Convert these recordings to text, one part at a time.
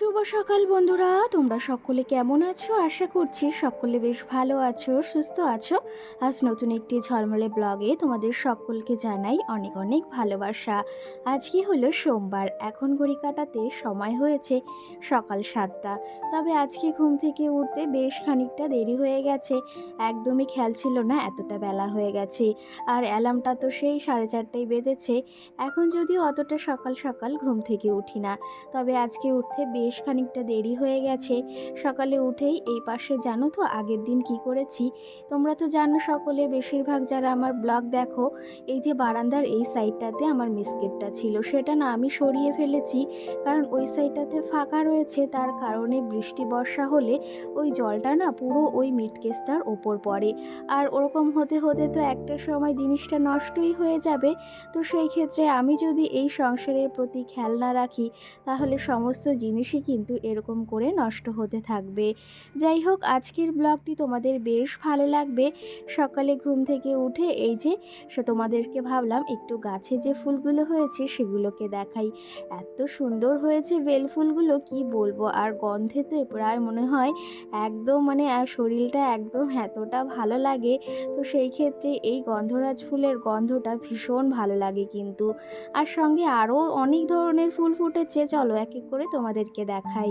শুভ সকাল বন্ধুরা। তোমরা সকলে কেমন আছো? আশা করছি সকলে বেশ ভালো আছো, সুস্থ আছো। আজ নতুন একটি ঝলমলে ব্লগে তোমাদের সকলকে জানাই অনেক অনেক ভালোবাসা। আজকে হলো সোমবার, এখন ঘড়ি কাটাতে সময় হয়েছে সকাল সাতটা। তবে আজকে ঘুম থেকে উঠতে বেশ খানিকটা দেরি হয়ে গেছে। একদমই খেয়াল ছিল না, এতটা বেলা হয়ে গেছে। আর অ্যালার্মটা তো সেই সাড়ে চারটায় বেজেছে। এখন যদিও অতটা সকাল সকাল ঘুম থেকে উঠি না। তবে আজকে উঠতে বেশ খানিকটা দেরি হয়ে গেছে। সকালে উঠেই এই পাশে জানো তো আগের দিন কি করেছি? তোমরা তো জানো সকলে বেশিরভাগ যারা আমার ব্লগ দেখো, এই যে বারান্দার এই সাইডটাতে আমার মিসকেটটা ছিল। সেটা না আমি সরিয়ে ফেলেছি, কারণ ওই সাইডটাতে ফাঁকা রয়েছে। তার কারণে বৃষ্টি, বর্ষা হলে ওই জলটা না পুরো ওই মিটকেসটার ওপর পড়ে। আর ওরকম হতে হতে তো একটা সময় জিনিসটা নষ্টই হয়ে যাবে। তো সেই ক্ষেত্রে আমি যদি এই সংসারের প্রতি খেয়াল না রাখি, তাহলে সমস্ত জিনিসই কিন্তু এরকম করে নষ্ট হতে থাকবে। যাই হোক, আজকের ব্লগটি তোমাদের বেশ ভালো লাগবে। সকালে ঘুম থেকে উঠে এই যে তোমাদেরকে ভাবলাম একটু গাছে যে ফুলগুলো হয়েছে সেগুলোকে দেখাই। এত সুন্দর হয়েছে বেল ফুলগুলো, কি বলব? আর গন্ধে তো প্রায় মনে হয় একদম মানে শরীরটা একদম এতটা ভালো লাগে। তো সেই ক্ষেত্রে এই গন্ধরাজ ফুলের গন্ধটা ভীষণ ভালো লাগে কিন্তু। আর সঙ্গে আরও অনেক ধরনের ফুল ফুটেছে। চলো এক এক করে তোমাদেরকে দেখাই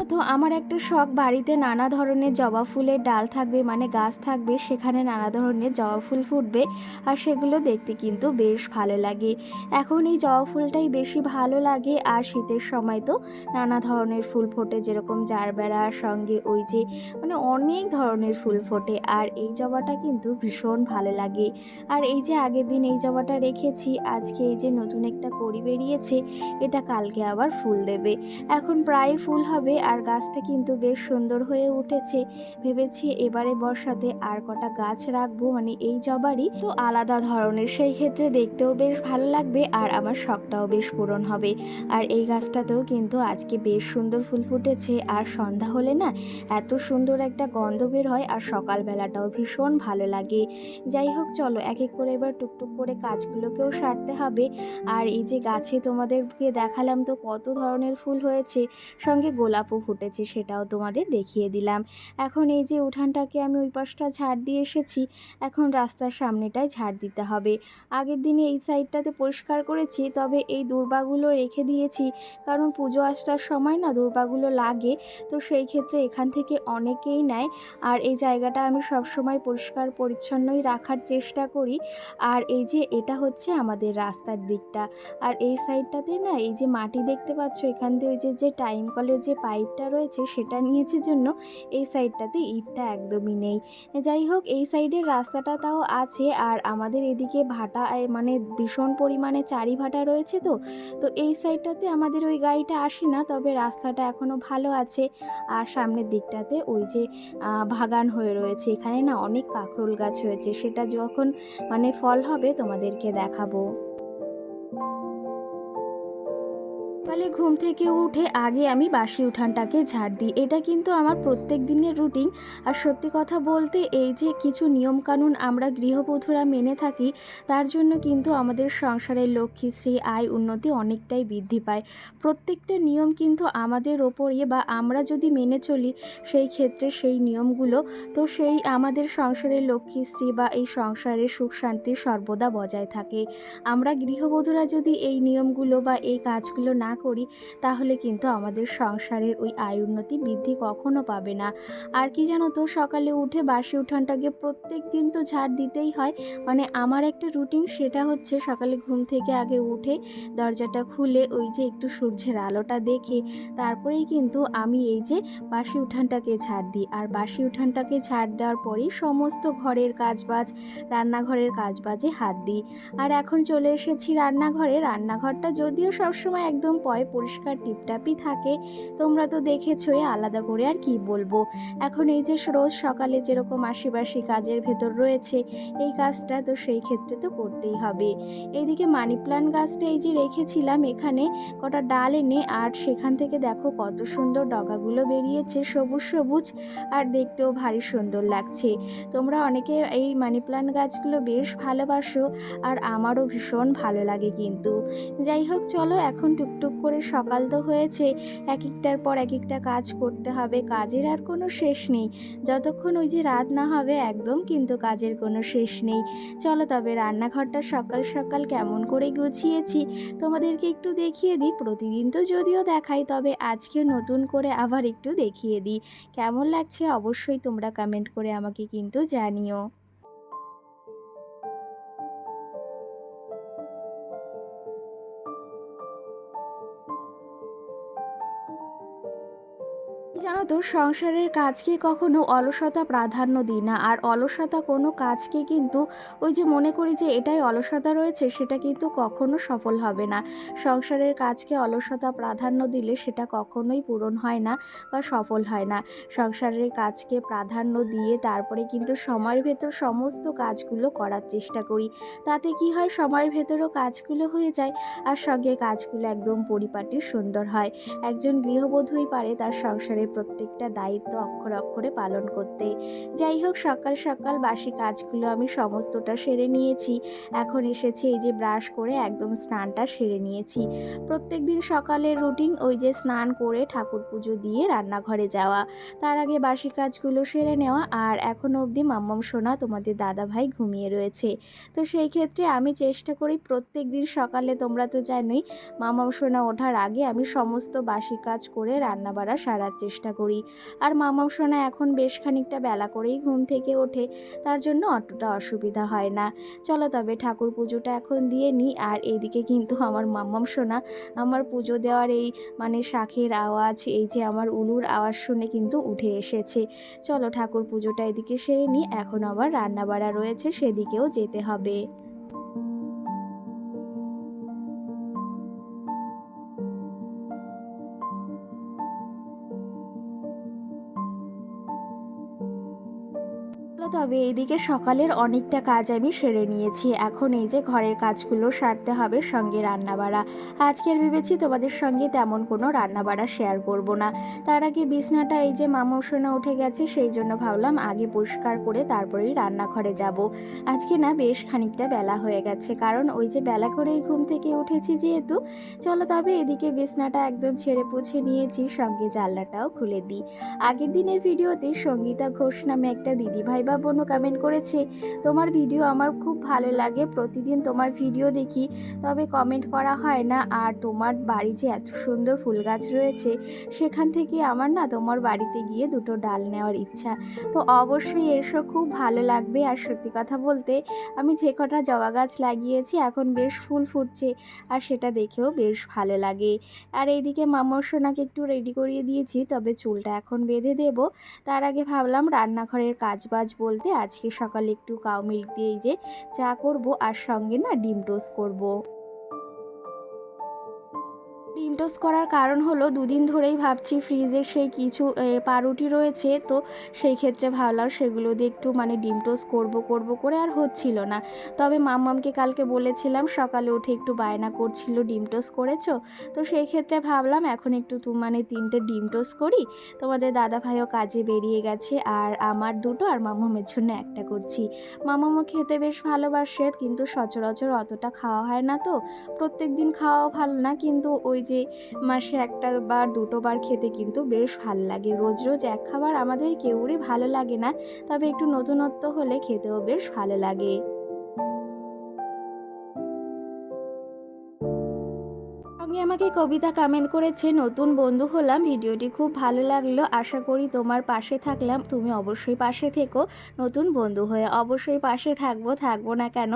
জানো তো আমার একটা শখ, বাড়িতে নানা ধরনের জবা ফুলের ডাল থাকবে মানে গাছ থাকবে, সেখানে নানা ধরনের জবা ফুল ফুটবে আর সেগুলো দেখতে কিন্তু বেশ ভালো লাগে। এখন এই জবা ফুলটাই বেশি ভালো লাগে আর শীতের সময় তো নানা ধরনের ফুল ফোটে, যেরকম জারবেড়ার সঙ্গে ওই যে মানে অনেক ধরনের ফুল ফোটে আর এই জবাটা কিন্তু ভীষণ ভালো লাগে। আর এই যে আগের দিন এই জবাটা রেখেছি, আজকে এই যে নতুন একটা কড়ি বেরিয়েছে, এটা কালকে আবার ফুল দেবে। এখন প্রায় ফুল হবে আর গাছটা কিন্তু বেশ সুন্দর হয়ে উঠেছে। ভেবেছি এবারে বর্ষাতে আর কটা গাছ রাখব মানে এই জবারই। তো আলাদা ধরনের সেই ক্ষেত্রে দেখতেও বেশ ভালো লাগবে আর আমার শখটাও বেশ পূরণ হবে। আর এই গাছটাতেও কিন্তু আজকে বেশ সুন্দর ফুল ফুটেছে আর সন্ধ্যা হলে না এত সুন্দর একটা গন্ধ বের হয় আর সকালবেলাটাও ভীষণ ভালো লাগে। যাই হোক, চলো এক এক করে এবার টুকটুক করে কাজগুলোকেও সারতে হবে। আর এই যে গাছে তোমাদেরকে দেখালাম তো কত ধরনের ফুল হয়েছে, সঙ্গে গোলাপও ফুটেছে সেটাও তোমাদের দেখিয়ে দিলাম। এখন এই যে উঠানটাকে আমি ওই পাশটা ঝাড় দিয়ে এসেছি, এখন রাস্তার সামনেটায় ঝাড় দিতে হবে। আগের দিনে এই সাইডটাতে পরিষ্কার করেছি, তবে এই দুর্বাগুলো রেখে দিয়েছি, কারণ পুজো আসার সময় না দুর্বাগুলো লাগে, তো সেই ক্ষেত্রে এখান থেকে অনেকেই নেয়। আর এই জায়গাটা আমি সবসময় পরিষ্কার পরিচ্ছন্নই রাখার চেষ্টা করি। আর এই যে এটা হচ্ছে আমাদের রাস্তার দিকটা। আর এই সাইডটাতে না এই যে মাটি দেখতে পাচ্ছ, এখান দিয়ে ওই যে যে টাইম কলের যে পাইপটা রয়েছে সেটা নিয়েছে জন্য এই সাইডটাতে ইটটা একদমই নেই। যাই হোক, এই সাইডের রাস্তাটা তাও আছে আর আমাদের এদিকে ভাটা মানে ভীষণ পরিমাণে চারি ভাটা রয়েছে তো তো এই সাইডটাতে আমাদের ওই গাড়িটা আসে না, তবে রাস্তাটা এখনও ভালো আছে। আর সামনের দিকটাতে ওই যে বাগান হয়ে রয়েছে। এখানে না অনেক কাঁকরোল গাছ হয়েছে, সেটা যখন মানে ফল হবে তোমাদেরকে দেখাবো। সকালে ঘুম থেকে উঠে আগে আমি বাসি উঠানটাকে ঝাড় দিই। এটা কিন্তু আমার প্রত্যেক দিনের রুটিন। আর সত্যি কথা বলতে এই যে কিছু নিয়মকানুন আমরা গৃহবধূরা মেনে থাকি, তার জন্য কিন্তু আমাদের সংসারের লক্ষ্মীশ্রী আয় উন্নতি অনেকটাই বৃদ্ধি পায়। প্রত্যেকটা নিয়ম কিন্তু আমাদের ওপরে বা আমরা যদি মেনে চলি, সেই ক্ষেত্রে সেই নিয়মগুলো, তো সেই আমাদের সংসারের লক্ষ্মীশ্রী বা এই সংসারের সুখ শান্তি সর্বদা বজায় থাকে। আমরা গৃহবধূরা যদি এই নিয়মগুলো বা এই কাজগুলো না করি, তাহলে কিন্তু আমাদের সংসারের ওই আয় উন্নতি বৃদ্ধি কখনো পাবে না। আর কি জানো তো, সকালে উঠে বাসি উঠানটাকে প্রত্যেক দিন তো ঝাড় দিতেই হয়। মানে আমার একটা রুটিন সেটা হচ্ছে সকালে ঘুম থেকে আগে উঠে দরজাটা খুলে ওই যে একটু সূর্যের আলোটা দেখে, তারপরেই কিন্তু আমি এই যে বাসি উঠানটাকে ঝাড় দিই। আর বাসি উঠানটাকে ঝাড় দেওয়ার পরেই সমস্ত ঘরের কাজবাজ, রান্নাঘরের কাজবাজে হাত দিই। আর এখন চলে এসেছি রান্নাঘরে। রান্নাঘরটা যদিও সবসময় একদম পয় পরিষ্কার টিপটাপই থাকে। তোমরা তো দেখেছোই, আলাদা করে আর কি বলব। এখন এই যে রোজ সকালে যেরকম আশিবাসী কাজের ভেতর রয়েছে, এই কাজটা তো সেই ক্ষেত্রে তো করতেই হবে। এইদিকে মানি প্লান্ট গাছটা এই যে রেখেছিলাম এখানে, কটা ডাল এনে, আর সেখান থেকে দেখো কত সুন্দর ডগাগুলো বেরিয়েছে, সবুজ সবুজ, আর দেখতেও ভারী সুন্দর লাগছে। তোমরা অনেকে এই মানি প্লান্ট গাছগুলো বেশ ভালোবাসো, আর আমারও ভীষণ ভালো লাগে কিন্তু। যাই হোক, চলো এখন টুকটুক করে সকাল তো হয়েছে এক একটার পর এক একটা কাজ করতে হবে, কাজের আর কোনো শেষ নেই। যতক্ষণ ওই যে রাত না হবে, একদম কিন্তু কাজের কোনো শেষ নেই। চলো তবে রান্নাঘরটা সকাল সকাল কেমন করে গুছিয়েছি, তোমাদেরকে একটু দেখিয়ে দিই, প্রতিদিন তো যদিও দেখাই, তবে আজকে নতুন করে আবার একটু দেখিয়ে দিই। কেমন লাগছে অবশ্যই তোমরা কমেন্ট করে আমাকে কিন্তু জানিও। সংসারের কাজকে কখনো অলসতা প্রাধান্য দিই না। আর অলসতা কোনো কাজকে কিন্তু ওই যে মনে করি যে এটাই অলসতা রয়েছে, সেটা কিন্তু কখনো সফল হবে না। সংসারের কাজকে অলসতা প্রাধান্য দিলে সেটা কখনোই পূরণ হয় না বা সফল হয় না। সংসারের কাজকে প্রাধান্য দিয়ে তারপরে কিন্তু সময়ের ভেতর সমস্ত কাজগুলো করার চেষ্টা করি। তাতে কি হয়, সময়ের ভেতরও কাজগুলো হয়ে যায় আর সঙ্গে কাজগুলো একদম পরিপাটি সুন্দর হয়। একজন গৃহবধূই পারে তার সংসারের প্রত্যেকটা দায়িত্ব অক্ষরে অক্ষরে পালন করতে। যাই হোক, সকাল সকাল বাসি কাজগুলো আমি সমস্তটা সেরে নিয়েছি। এখন এসেছি এই যে ব্রাশ করে একদম স্নানটা সেরে নিয়েছি। প্রত্যেক দিন সকালের রুটিন ওই যে স্নান করে ঠাকুর পুজো দিয়ে রান্নাঘরে যাওয়া। তার আগে বাসি কাজগুলো সেরে নেওয়া আর এখন অবধি মাম্মাম সোনা তোমাদের দাদা ভাই ঘুমিয়ে রয়েছে। তো সেই ক্ষেত্রে আমি চেষ্টা করি প্রত্যেক দিন সকালে তোমরা তো জানোই মামাম সোনা ওঠার আগে আমি সমস্ত বাসি কাজ করে রান্না বাড়া সারার চেষ্টা করি। আর মামাম সোনা এখন বেশ খানিকটা বেলা করেই ঘুম থেকে ওঠে, তার জন্য অতটা অসুবিধা হয় না। চলো তবে ঠাকুর পুজোটা এখন দিয়ে নিই আর এইদিকে কিন্তু আমার মাম্মাম সোনা আমার পুজো দেওয়ার এই মানে শাঁখের আওয়াজ, এই যে আমার উলুর আওয়াজ শুনে কিন্তু উঠে এসেছে। চলো ঠাকুর পুজোটা এদিকে সেরে নিই এখন আবার রান্না বাড়া রয়েছে, সেদিকেও যেতে হবে। তবে এইদিকে সকালের অনেকটা কাজ আমি সেরে নিয়েছি। এখন এই যে ঘরের কাজগুলো সারতে হবে সঙ্গে রান্নাবাড়া। আজকের ভেবেছি তোমাদের সঙ্গে তেমন কোনো রান্নাবাড়া শেয়ার করব না। তার আগে বিছনাটা এই যে মামুসোনা উঠে গেছে, সেই জন্য ভাবলাম আগে পরিষ্কার করে তারপরেই রান্নাঘরে যাব। আজকে না বেশ খানিকটা বেলা হয়ে গেছে, কারণ ওই যে বেলা করেই ঘুম থেকে উঠেছি যেহেতু। চলো তবে এদিকে বিছনাটা একদম ছেড়ে পুছে নিয়েছি, সঙ্গে জানলাটাও খুলে দিই। আগের দিনের ভিডিওতে সঙ্গীতা ঘোষ নামে একটা দিদিভাই বা বোনও কমেন্ট করেছে। তোমার ভিডিও আমার খুব ভালো লাগে। প্রতিদিন তোমার ভিডিও দেখি। তবে কমেন্ট করা হয় না। আর তোমার বাড়ি যে এত সুন্দর ফুল গাছ রয়েছে, সেখান থেকে আমার না তোমার বাড়িতে গিয়ে দুটো ডাল নেওয়ার ইচ্ছা। তো অবশ্যই এসো, খুব ভালো লাগবে। আর সত্যি কথা বলতে, আমি যে কটা জবা গাছ লাগিয়েছি, এখন বেশ ফুল ফুটছে। আর সেটা দেখেও বেশ ভালো লাগে। আর এইদিকে মামর সোনাকে একটু রেডি করিয়ে দিয়েছি, তবে চুলটা এখন বেঁধে দেব। তার আগে ভাবলাম রান্নাঘরের কাজ বাজ বলতে আজকে সকালে একটু কাউ মিল্ক দিয়ে যে চা করব আর সঙ্গে না ডিম টোস্ট করব। ডিম টোস্ট করার কারণ হলো দুদিন ধরেই ভাবছি ফ্রিজে সেই কিছু পাউরুটি রয়েছে, তো সেই ক্ষেত্রে ভাবলাম সেগুলো দিয়ে একটু মানে ডিম টোস্ট করব করব করে আর হচ্ছিল না। তবে মাম্মামকে কালকে বলেছিলাম, সকালে উঠে একটু বায়না করছিল ডিম টোস্ট করেছ, তো সেই ক্ষেত্রে ভাবলাম এখন একটু মানে তিনটে ডিম টোস্ট করি। তোমাদের দাদা ভাইও কাজে বেরিয়ে গেছে, আর আমার দুটো আর মামামের জন্য একটা করছি। মামামও খেতে বেশ ভালোবাসে, কিন্তু সচরাচর অতটা খাওয়া হয় না তো। প্রত্যেক দিন খাওয়াও ভালো না, কিন্তু ওই যে মাসে একটা বার, দুটো বার খেতে কিন্তু বেশ ভালো লাগে। রোজ রোজ এক খাবার আমাদের কেউরই ভালো লাগে না, তবে একটু নতুনত্ব হলে খেতেও বেশ ভালো লাগে। সঙ্গে আমাকে কবিতা কমেন্ট করেছে, নতুন বন্ধু হলাম, ভিডিওটি খুব ভালো লাগল, আশা করি তোমার পাশে থাকলাম, তুমি অবশ্যই পাশে থেকো, নতুন বন্ধু হয়ে অবশ্যই পাশে থাকব থাকব না কেন?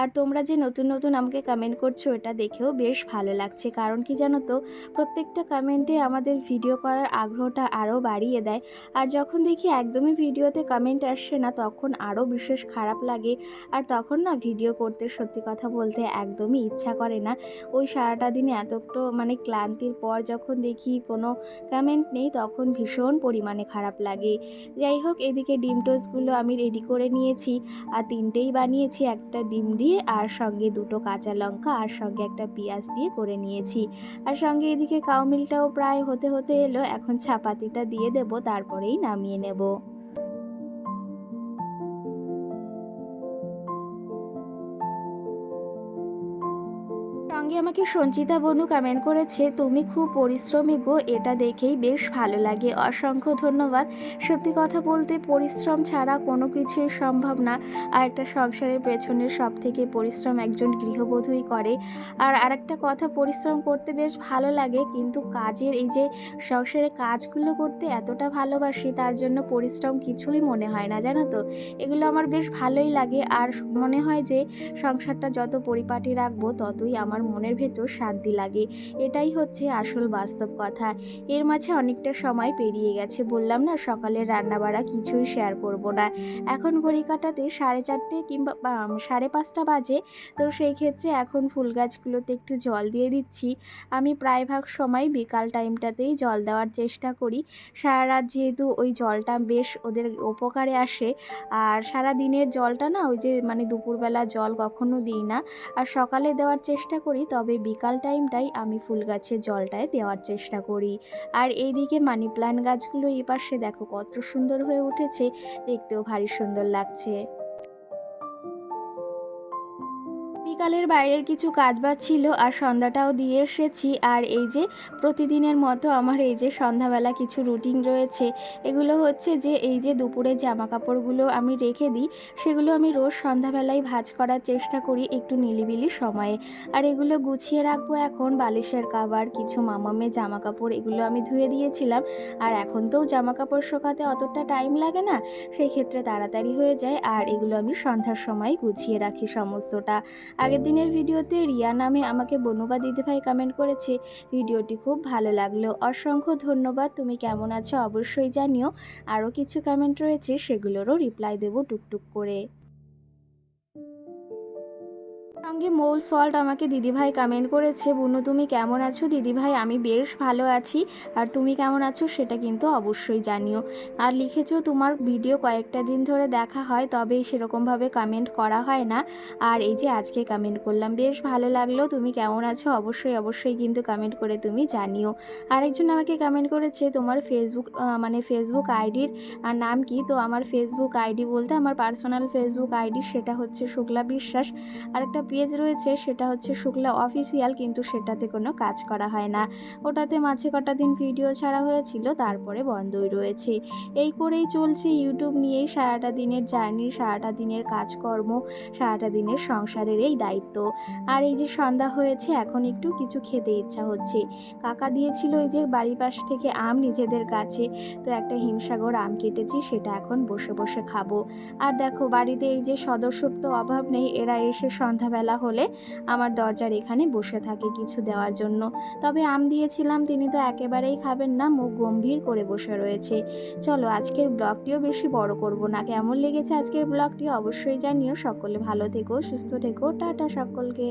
আর তোমরা যে নতুন নতুন আমাকে কমেন্ট করছ, এটা দেখেও বেশ ভালো লাগছে, কারণ কি জানো তো, প্রত্যেকটা কমেন্টে আমাদের ভিডিও করার আগ্রহটা আরও বাড়িয়ে দেয়, আর যখন দেখি একদমই ভিডিওতে কমেন্ট আসছে না, তখন আরও বিশেষ খারাপ লাগে, আর তখন না ভিডিও করতে সত্যি কথা বলতে একদমই ইচ্ছা করে না, ওই সারাটা দিনে এত একটু মানে ক্লান্তির পর যখন দেখি কোনো কমেন্ট নেই, তখন ভীষণ পরিমাণে খারাপ লাগে। যাই হোক, এদিকে ডিম টোস্টগুলো আমি রেডি করে নিয়েছি। আর তিনটেই বানিয়েছি, একটা ডিম দিয়ে আর সঙ্গে দুটো কাঁচা লঙ্কা আর সঙ্গে একটা পেঁয়াজ দিয়ে করে নিয়েছি। আর সঙ্গে এদিকে কাউমিলটাও প্রায় হতে হতে এলো, এখন ছাপাতিটা দিয়ে দেব, তারপরেই নামিয়ে নেব। সঙ্গে আমাকে সঞ্চিতা বনু কমেন্ট করেছে, তুমি খুব পরিশ্রমী গো, এটা দেখেই বেশ ভালো লাগে। অসংখ্য ধন্যবাদ। সত্যি কথা বলতে পরিশ্রম ছাড়া কোনো কিছুই সম্ভব না। আর একটা সংসারের পেছনে সব থেকে পরিশ্রম একজন গৃহবধূই করে। আর আরেকটা কথা, পরিশ্রম করতে বেশ ভালো লাগে, কিন্তু কাজের এই যে সংসারের কাজগুলো করতে এতটা ভালোবাসি, তার জন্য পরিশ্রম কিছুই মনে হয় না, জানো তো? এগুলো আমার বেশ ভালোই লাগে। আর মনে হয় যে সংসারটা যত পরিপাটি রাখব, ততই আমার মনের ভেতর শান্তি লাগে। এটাই হচ্ছে আসল বাস্তব কথা। এর মাঝে অনেকটা সময় পেরিয়ে গেছে, বললাম না, সকালের রান্নাবাড়া কিছুই শেয়ার করব না। এখন ঘড়ি কাটাতে সাড়ে চারটে কিংবা সাড়ে পাঁচটা বাজে, তো সেই ক্ষেত্রে এখন ফুল গাছগুলোতে একটু জল দিয়ে দিচ্ছি। আমি প্রায় ভাগ সময় বিকাল টাইমটাতেই জল দেওয়ার চেষ্টা করি। সারা রাত যেহেতু ওই জলটা বেশ ওদের উপকারে আসে, আর সারা দিনের জলটা না, ওই যে মানে দুপুরবেলা জল কখনো দিই না। আর সকালে দেওয়ার চেষ্টা করি তবে বিকাল টাইমটাই আমি ফুল গাছে জলটায় দেওয়ার চেষ্টা করি। আর এইদিকে মানি প্ল্যান্ট গাছগুলো এই পাশে দেখো কত সুন্দর হয়ে উঠেছে, দেখতেও ভারী সুন্দর লাগছে। বিকালের বাইরের কিছু কাজবাজ ছিল আর সন্ধ্যাটাও দিয়ে এসেছি। আর এই যে প্রতিদিনের মতো আমার এই যে সন্ধ্যাবেলা কিছু রুটিন রয়েছে, এগুলো হচ্ছে যে এই যে দুপুরে জামা কাপড়গুলো আমি রেখে দিই, সেগুলো আমি রোজ সন্ধ্যাবেলায় ভাজ করার চেষ্টা করি একটু নিলিবিলি সময়ে। আর এগুলো গুছিয়ে রাখব এখন, বালিশের কাবার, কিছু মামামে জামা কাপড় এগুলো আমি ধুয়ে দিয়েছিলাম। আর এখন তো জামা কাপড় শোকাতে অতটা টাইম লাগে না, সেই ক্ষেত্রে তাড়াতাড়ি হয়ে যায়। আর এগুলো আমি সন্ধ্যার সময় গুছিয়ে রাখি সমস্তটা। আগের দিনের ভিডিওতে রিয়া নামে আমাকে বনুবা দিদিভাই কমেন্ট করেছে। ভিডিওটি খুব ভালো লাগল। অসংখ্য ধন্যবাদ। তুমি কেমন আছো অবশ্যই জানিও। আরও কিছু কমেন্ট রয়েছে সেগুলোরও রিপ্লাই দেবো টুকটুক করে। সঙ্গে মৌল সল্ট আমাকে দিদিভাই কমেন্ট করেছে, বুনু তুমি কেমন আছো? দিদিভাই, আমি বেশ ভালো আছি। আর তুমি কেমন আছো সেটা কিন্তু অবশ্যই জানিও। আর লিখেছো তোমার ভিডিও কয়েকটা দিন ধরে দেখা হয় তবে সেরকমভাবে কমেন্ট করা হয় না। আর এই যে আজকে কমেন্ট করলাম, বেশ ভালো লাগল। তুমি কেমন আছো? অবশ্যই অবশ্যই কিন্তু কমেন্ট করে তুমি জানিও। আরেকজন আমাকে কমেন্ট করেছে, তোমার ফেসবুক মানে ফেসবুক আইডির নাম কি? তো আমার ফেসবুক আইডি বলতে, আমার পার্সোনাল ফেসবুক আইডি সেটা হচ্ছে শুক্লা বিশ্বাস। আরেকটা পেজ রয়েছে, সেটা হচ্ছে শুক্লা অফিসিয়াল কিন্তু সেটাতে কোনো কাজ করা হয় না। ওটাতে মাঝে কটা দিন ভিডিও ছাড়া হয়েছিল, তারপরে বন্ধই রয়েছে। এই করেই চলছে ইউটিউব নিয়েই সারাটা দিনের জার্নি সারাটা দিনের কাজকর্ম, সারাটা দিনের সংসারের এই দায়িত্ব। আর এই যে সন্ধ্যা হয়েছে, এখন একটু কিছু খেতে ইচ্ছা হচ্ছে। কাকা দিয়েছিল এই যে বাড়ির পাশ থেকে আম নিজেদের গাছে তো একটা হিমসাগর আম কেটেছি, সেটা এখন বসে বসে খাব। আর দেখো, বাড়িতে এই যে সদস্যর তো অভাব নেই, এরা এসে সন্ধ্যাবেলা হলে আমার দরজার এখানে বসে থাকে কিছু দেওয়ার জন্য। তবে আম দিয়েছিলাম, তিনি তো একেবারেই খাবেন না, মুখ গম্ভীর করে বসে রয়েছে। চলো, আজকের ব্লগটিও বেশি বড় করব না। কেমন লেগেছে আজকের ব্লগটি অবশ্যই জানিও। সকলে ভালো থেকো, সুস্থ থেকো। টাটা সকলকে।